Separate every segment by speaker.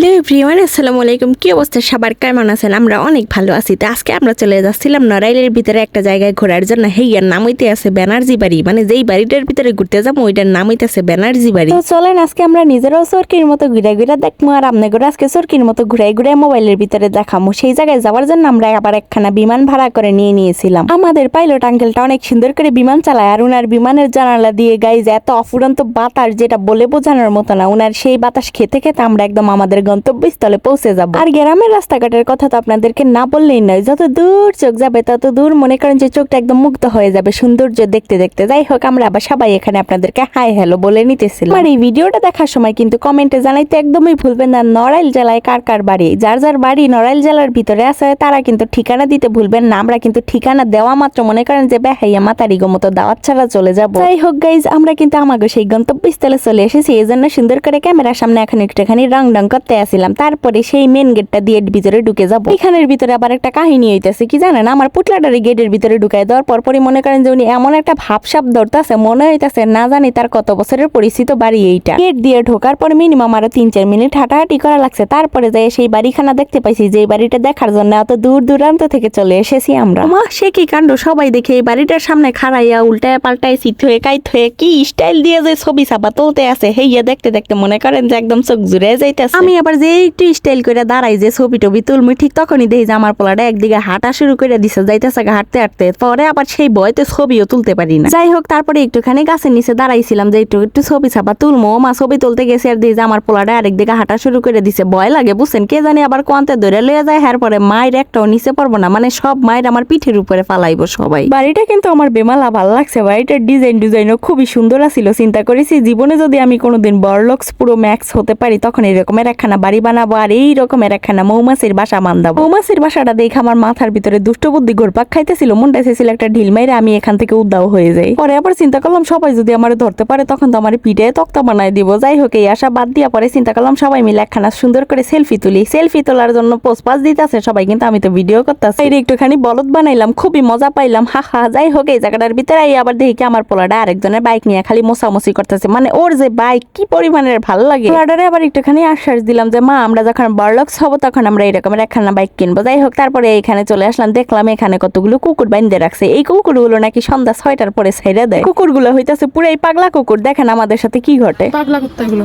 Speaker 1: Hello Priyan আসসালামু আলাইকুম। কি অবস্থা? সবার কেমন আছেন? আমরা অনেক ভালো আছি। তো আজকে আমরা চলে যাচ্ছিলাম নড়াইলের ভিতরে একটা জায়গায় ঘোরার জন্য। হেইয়ার নাম হইতে আছে ব্যানার্জি বাড়ি। মানে যেই বাড়িটার ভিতরে ঘুরতে যাব, ওইটার নাম হইতেছে ব্যানার্জি বাড়ি। তো চলেন, আজকে আমরা নিজেরাও সরকির মতো ঘুরে ঘুরে দেখব আর আপনাদের আজকে সরকির মতো ঘুরাই ঘুরে মোবাইলের ভিতরে দেখামো। সেই জায়গায় যাওয়ার জন্য আমরা আবার একখানা বিমান ভাড়া করে নিয়ে নিয়েছিলাম। আমাদের পাইলট আঙ্কেলটা অনেক সুন্দর করে বিমান চালায় আর উনার বিমানের জানালা দিয়ে গাইজ, এত অফুরন্ত বাতাস যেটা বলে বোঝানোর মতো না। উনার সেই বাতাস খেতে খেতে আমরা একদম আমাদের গন্তব্যস্থলে পৌঁছে যাব। আর গ্রামের রাস্তাঘাটের কথা তো আপনাদেরকে না বললেই নয় যত দূর চোখ যাবে তত দূর মনে করেন যে চোখটা একদম মুগ্ধ হয়ে যাবে সৌন্দর্য দেখতে দেখতে। যাই হোক আমরা আবার সবাই এখানে আপনাদেরকে হাই হ্যালো বলে নিতেছিলাম। আর এই ভিডিওটা দেখার সময় কিন্তু কমেন্টে জানাইতে একদমই ভুলবেন না নড়াইল জেলায় কার কার বাড়ি? যার যার বাড়ি নড়াইল জেলার ভিতরে আছে তারা কিন্তু ঠিকানা দিতে ভুলবেন না। আমরা কিন্তু ঠিকানা দেওয়া মাত্র মনে করেন যে বেহাইয়া মাতারি মতো দাওয়াত ছাড়া চলে যাব। যাই হোক গাইজ আমরা কিন্তু আমাকে সেই গন্তব্যস্থলে চলে এসেছি। এই জন্য সুন্দর করে ক্যামেরার সামনে এখন একটুখানি রং রং করতে আসিলাম তারপরে সেই মেন গেটটা দিয়ে ভিতরে ঢুকে যাব। এখানের ভিতরে আবার একটা কাহিনী হইতেছে কি জানেন? আমার পুটলাটারি গেটের ভিতরে ঢুকাই দেওয়ার পরপরই মনে করেন যে উনি এমন একটা ভাবসাপ ধরতেছে মনে হইতাছে না জানি তার কত বছরের পরিচিত বাড়ি এইটা। গেট দিয়ে ঢোকার পর মিনিমাম আরও তিন চার মিনিট হাঁটাহাঁটি করা লাগছে তারপরে যাই সেই বাড়িখানা দেখতে পাইছি যে বাড়িটা দেখার জন্য এত দূর দূরান্ত থেকে চলে এসেছি আমরা। মা সে কি কাণ্ড? সবাই দেখে এই বাড়িটার সামনে খাড়াইয়া উল্টায় পাল্টায় সিট হয়ে কাইত হয়ে কি স্টাইল দিয়ে যে ছবি ছাপা তুলতে আছে হেইয়া দেখতে দেখতে মনে করেন যে একদম চোখ জুড়ে যাইতেছে। আমি আবার যে একটু স্টাইল করে দাঁড়াই যে ছবি টবি তুলমি, ঠিক তখনই দেখি যে আমার পোলাটা একদিকে হাঁটা শুরু করে দিছে, যাইতেছে হাঁটতে হাঁটতে। পরে আবার সেই বয়তে ছবিও তুলতে পারি না। যাই হোক, তারপরে একটুখানি গাছের নিচে দাঁড়াইছিলাম যে একটু একটু ছবি ছাপা তুলমো। মা ছবি তুলতে গেছে আর দেখি যে আমার পোলাটা আরেক দিকে হাঁটা শুরু করে দিছে। ভয় লাগে, বুঝছেন? কে জানি আবার কোয়ান্তে ধরে লয়ে যায়, হ্যার পরে মায়ের একটাও নিচে পড়ব না। মানে সব মায়ের আমার পিঠের উপরে ফালাইবো সবাই। বাড়িটা কিন্তু আমার বেমালা ভালো লাগছে বাড়িটার ডিজাইন ডিজাইনও খুবই সুন্দর আছিল। চিন্তা করেছি, জীবনে যদি আমি কোনোদিন বড়লক্স পুরো ম্যাক্স হতে পারি, তখন এরকমের একখানা বাড়ি বানাবো আর এই রকমের একখানা মৌমাছির বাসা বান্ধাবো মৌমাছির বাসাটা দেখে আমার মাথার ভিতরে দুষ্ট বুদ্ধি ঘুরপাক খাইতেছিল, মনটা এসেছিল একটা ঢিল মাইরে আমি এখান থেকে উদ্দাও হয়ে যাই। পরে আবার চিন্তা করলাম, সবাই যদি আমার ধরতে পারে তখন তো আমার পিঠে তক্তা বানাই দিব। যাই হোক, এই আশা বাদ দিয়া পরে চিন্তা করলাম, সবাই মিলে একখানা সুন্দর করে সেলফি তুলি। সেলফি তোলার জন্য পোস্ট পাস দিতেছে সবাই, কিন্তু আমি তো ভিডিও করতেছি। এই একটুখানি বলদ বানাইলাম, খুবই মজা পাইলাম, হা হা, যাই হোক, এই জায়গাটার ভিতরে আবার দেখি কি আমার পোলাটা আরেকজনের বাইক নিয়ে খালি মোছামুছি করতেছে। মানে ওর যে বাইক, কি পরিমাণের ভালো লাগে। পোলাটারে আবার একটুখানি আশ্বাস দিলাম যে মা আমরা যখন বড়লক্স হব তখন আমরা এরকমের একখানা বাইক কিনবো। যাই হোক তারপরে এখানে চলে আসলাম দেখলাম এখানে কতগুলো কুকুর বাইন্ধে রাখছে। এই কুকুরগুলো নাকি সন্ধ্যা ছয়টার পরে ছেড়ে দেয়। কুকুরগুলো হইতাছে পুরাই পাগলা কুকুর। দেখেন আমাদের সাথে কি ঘটে।
Speaker 2: পাগলা কুত্তা এগুলো।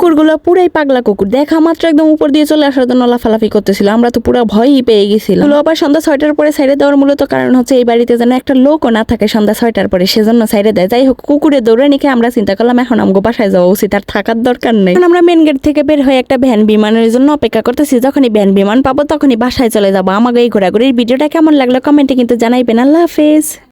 Speaker 1: কুকুরগুলো পুরাই পাগলা কুকুর। দেখা মাত্র একদম উপর দিয়ে চলে আসার জন্য লাফালাফি করতেছিল। আমরা তো পুরো ভয়ই পেয়ে গেছিলাম। আবার সন্ধ্যা ছয়টার পরে সাইডে দেওয়ার মূলত কারণ হচ্ছে এই বাড়িতে যেন একটা লোকও না থাকে সন্ধ্যা ছয়টার পরে, সেজন্য সাইডে দেয়। যাই হোক, কুকুরে দৌড়ে নিখে আমরা চিন্তা করলাম, এখন আমগো বাসায় যাওয়া উচিত, আর থাকার দরকার নেই। আমরা মেন গেট থেকে বের হয়ে একটা ভ্যান বিমানের জন্য অপেক্ষা করতেছি। যখনই ভ্যান বিমান পাবো তখনই বাসায় চলে যাব। আমাকে এই ঘোরাঘুরির ভিডিওটা কেমন লাগল কমেন্টে কিন্তু জানাইবেন। আল্লাহ হাফেজ।